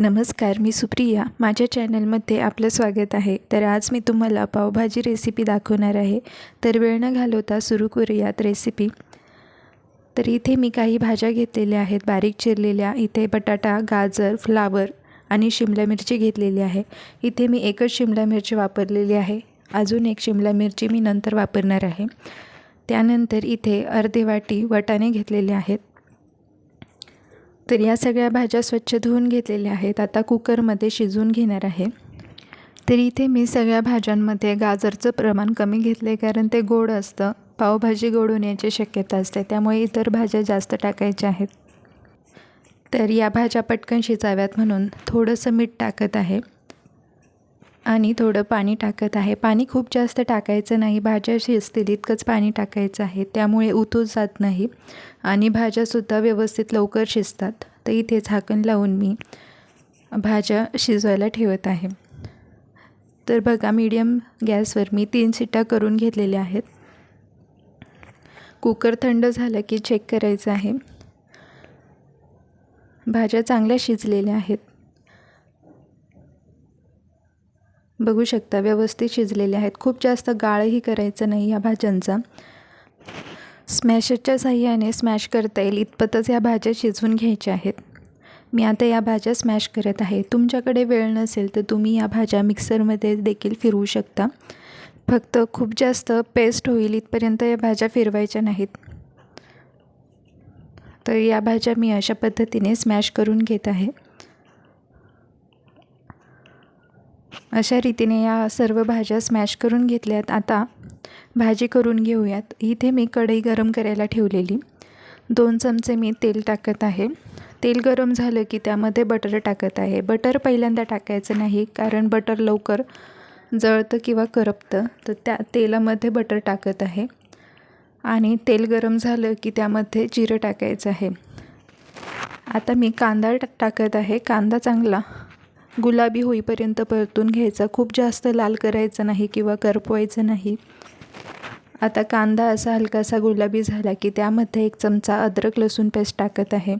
नमस्कार मी सुप्रिया. माझ्या चॅनलमध्ये आपलं स्वागत आहे. तर आज मी तुम्हाला पावभाजी रेसिपी दाखवणार आहे. तर वेळ न घालवता सुरू करूयात रेसिपी तर इथे मी काही भाज्या घेतलेल्या आहेत. बारीक चिरलेल्या. इथे बटाटा गाजर फ्लावर आणि शिमला मिरची घेतलेली आहे. इथे मी एकच शिमला मिरची वापरलेली आहे. अजून एक शिमला मिरची मी नंतर वापरणार आहे. त्यानंतर इथे अर्धे वाटी वटाणे घेतलेले आहेत. तर या सगळ्या भाज्या स्वच्छ धुवून घेतलेल्या आहेत. आता कुकरमध्ये शिजवून घेणार आहे. तर इथे मी सगळ्या भाज्यांमध्ये गाजरचं प्रमाण कमी घेतलं आहे कारण ते गोड असतं. पावभाजी गोड होण्याची शक्यता असते. त्यामुळे इतर भाज्या जास्त टाकायच्या आहेत. तर या भाज्या पटकन शिजाव्यात म्हणून थोडंसं मीठ टाकत आहे. आणि थोडं पाणी टाकत आहे. पाणी खूप जास्त टाकायचं नाही. भाज्या शिजतील इतकंच पाणी टाकायचं आहे. त्यामुळे उतू जात नाही. आणि भाज्यासुद्धा व्यवस्थित लवकर शिजतात. तर इथे झाकण लावून मी भाज्या शिजवायला ठेवत आहे. तर बघा मीडियम गॅसवर मी तीन शिट्ट्या करून घेतलेल्या आहेत. कुकर थंड झालं की चेक करायचं आहे. भाज्या चांगल्या शिजलेल्या आहेत. बघू शकता व्यवस्थित शिजलेले आहेत. खूप जास्त गाळही करायचं नाही या भाज्यांचा. स्मॅशरच्या साह्याने स्मॅश करता येईल. इतपतच या भाज्या शिजवून घ्यायच्या आहेत. मी आता या भाज्या स्मॅश करत आहे. तुमच्याकडे वेळ नसेल तर तुम्ही या भाज्या मिक्सरमध्ये देखील फिरवू शकता. फक्त खूप जास्त पेस्ट होईल इथपर्यंत या भाज्या फिरवायच्या नाहीत. तर या भाज्या मी अशा पद्धतीने स्मॅश करून घेत आहे. अशा रीतीने या सर्व भाज्या स्मॅश करून घेतल्यात. आता भाजी करून घेऊयात. इथे मी कढई गरम करायला ठेवलेली. दोन चमचे मी तेल टाकत आहे. तेल गरम झालं की त्यामध्ये बटर टाकत आहे. बटर पहिल्यांदा टाकायचं नाही कारण बटर लवकर जळतं किंवा करपतं. तर त्या तेलामध्ये बटर टाकत आहे. आणि तेल गरम झालं की त्यामध्ये जिरं टाकायचं आहे. आता मी कांदा टाकत आहे. कांदा चांगला गुलाबी होईपर्यंत परतून घ्यायचा. खूप जास्त लाल करायचं नाही किंवा करपवायचं नाही. आता कांदा असा हलकासा गुलाबी झाला की त्यामध्ये एक चमचा अद्रक लसूण पेस्ट टाकत आहे.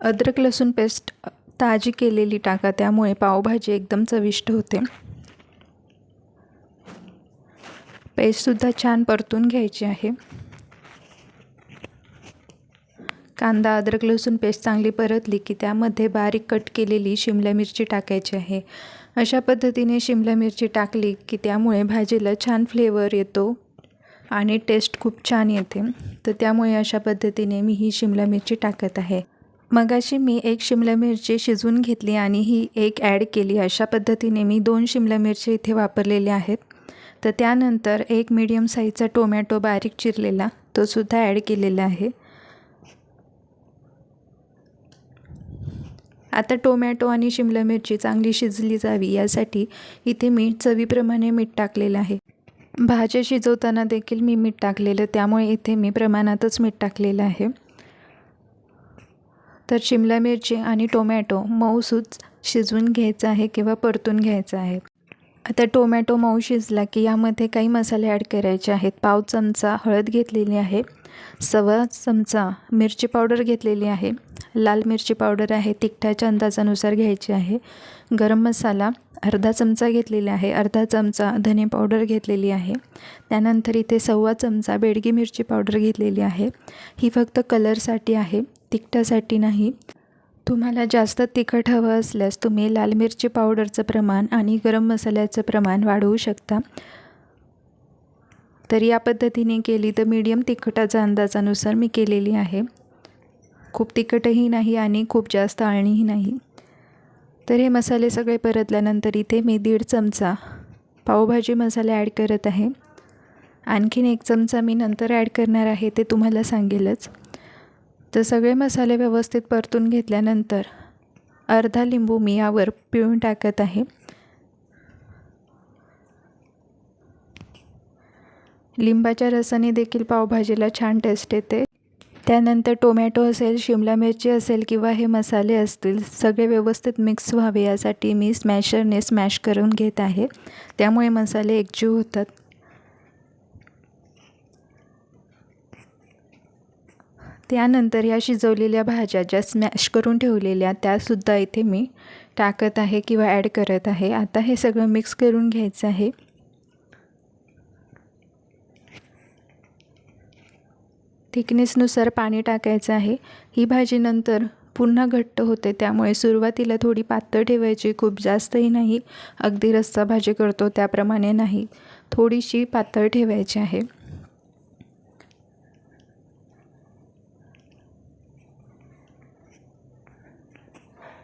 अद्रक लसूण पेस्ट ताजी केलेली टाका त्यामुळे पावभाजी एकदम चविष्ट होते. पेस्टसुद्धा छान परतून घ्यायची आहे. कांदा अद्रक लसूण पेस्ट चांगली परतली की त्यामध्ये बारीक कट केलेली शिमला मिरची टाकायची आहे. अशा पद्धतीने शिमला मिरची टाकली की त्यामुळे भाजीला छान फ्लेवर येतो आणि टेस्ट खूप छान येते. तर त्यामुळे अशा पद्धतीने मी ही शिमला मिरची टाकत आहे. मगाशी मी एक शिमला मिरची शिजवून घेतली आणि ही एक ॲड केली. अशा पद्धतीने मी दोन शिमला मिरची इथे वापरलेल्या आहेत. तर त्यानंतर एक मीडियम साईजचा टोमॅटो बारीक चिरलेला तोसुद्धा ॲड केलेला आहे. आता टोमॅटो आणि शिमला मिरची चांगली शिजली जावी यासाठी इथे मीठ चवीप्रमाणे मीठ टाकलेलं आहे. भाज्या शिजवताना देखील मी मीठ टाकलेलं त्यामुळे इथे मी प्रमाणातच मीठ टाकलेलं आहे. तर शिमला मिरची आणि टोमॅटो मऊसूच शिजवून घ्यायचं आहे किंवा परतून घ्यायचं आहे. आता टोमॅटो मऊ शिजला की यामध्ये काही मसाले ॲड करायचे आहेत. पाव चमचा हळद घेतलेली आहे. सव्वा चमचा मिरची पावडर घेतलेली आहे. लाल मिरची पावडर आहे तिखटाच्या अंदाजानुसार घ्यायची आहे. गरम मसाला अर्धा चमचा घेतलेला आहे अर्धा चमचा धने पावडर घेतलेली आहे. त्यानंतर इथे सव्वा चमचा बेडगी मिरची पावडर घेतलेली आहे. ही फक्त कलरसाठी आहे तिखटासाठी नाही. तुम्हाला जास्त तिखट हवं असल्यास तुम्ही लाल मिरची पावडरचं प्रमाण आणि गरम मसाल्याचं प्रमाण वाढवू शकता. तर या पद्धतीने केली तर मीडियम तिखटाच्या अंदाजानुसार मी केलेली आहे. खूप तिखटही नाही आणि खूप जास्त आळणीही नाही. तर हे मसाले सगळे परतल्यानंतर इथे मी दीड चमचा पावभाजी मसाले ॲड करत आहे. आणखीन एक चमचा मी नंतर ॲड करणार आहे ते तुम्हाला सांगेलच. तर सगळे मसाले व्यवस्थित परतून घेतल्यानंतर अर्धा लिंबू मी यावर पिळून टाकत आहे. लिंबाच्या रसाने देखील पावभाजीला छान टेस्ट येते. त्यानंतर टोमॅटो असेल शिमला मिरची असेल किंवा हे मसाले असतील सगळे व्यवस्थित मिक्स व्हावे यासाठी मी स्मॅशरने स्मॅश करून घेत आहे. त्यामुळे मसाले एकजीव होतात. त्यानंतर या शिजवलेल्या भाज्या ज्या स्मॅश करून ठेवलेल्या त्यासुद्धा इथे मी टाकत आहे किंवा ॲड करत आहे. आता हे सगळं मिक्स करून घ्यायचं आहे. थिकनेसनुसार पाणी टाकायचं आहे. ही भाजी नंतर पुन्हा घट्ट होते. त्यामुळे सुरुवातीला थोडी पातळ ठेवायची खूप जास्तही नाही. अगदी रस्सा भाजी करतो त्याप्रमाणे नाही. थोडीशी पातळ ठेवायची आहे.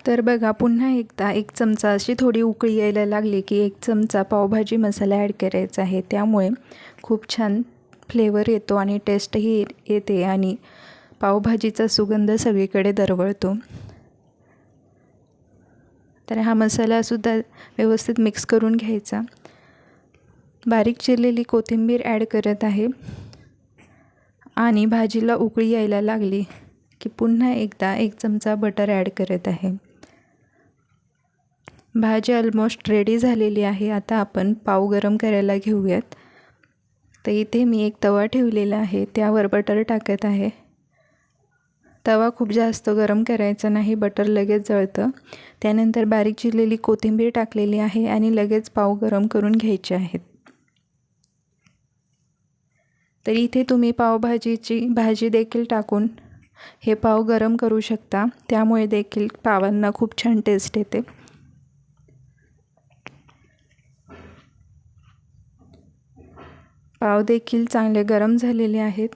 तर बघा पुन्हा एकदा एक चमचा अशी थोडी उकळी यायला लागली की एक चमचा पावभाजी मसाला ॲड करायचा आहे. त्यामुळे खूप छान फ्लेवर येतो आणि टेस्टही येते आणि पावभाजीचा सुगंध सगळीकडे दरवळतो. तर हा मसालासुद्धा व्यवस्थित मिक्स करून घ्यायचा. बारीक चिरलेली कोथिंबीर ॲड करत आहे. आणि भाजीला उकळी यायला लागली की पुन्हा एकदा एक चमचा बटर ॲड करत आहे. भाजी ऑलमोस्ट रेडी झालेली आहे. आता आपण पाव गरम करायला घेऊयात. तर इथे मी एक तवा ठेवलेला आहे. त्यावर बटर टाकत आहे. तवा खूप जास्त गरम करायचा नाही बटर लगेच जळतं. त्यानंतर बारीक चिरलेली कोथिंबीर टाकलेली आहे आणि लगेच पाव गरम करून घ्यायचे आहेत. तर इथे तुम्ही पावभाजीची भाजी देखील टाकून हे पाव गरम करू शकता. त्यामुळे देखील पावांना खूप छान टेस्ट येते. पाव देखील चांगले गरम झालेले आहेत.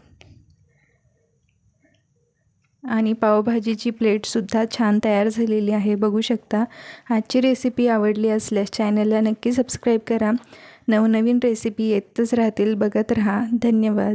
आणि पावभाजीची प्लेटसुद्धा छान तयार झालेली आहे. बघू शकता आजची रेसिपी आवडली असल्यास चॅनलला नक्की सबस्क्राईब करा. नवनवीन रेसिपी येतच राहतील बघत राहा. धन्यवाद.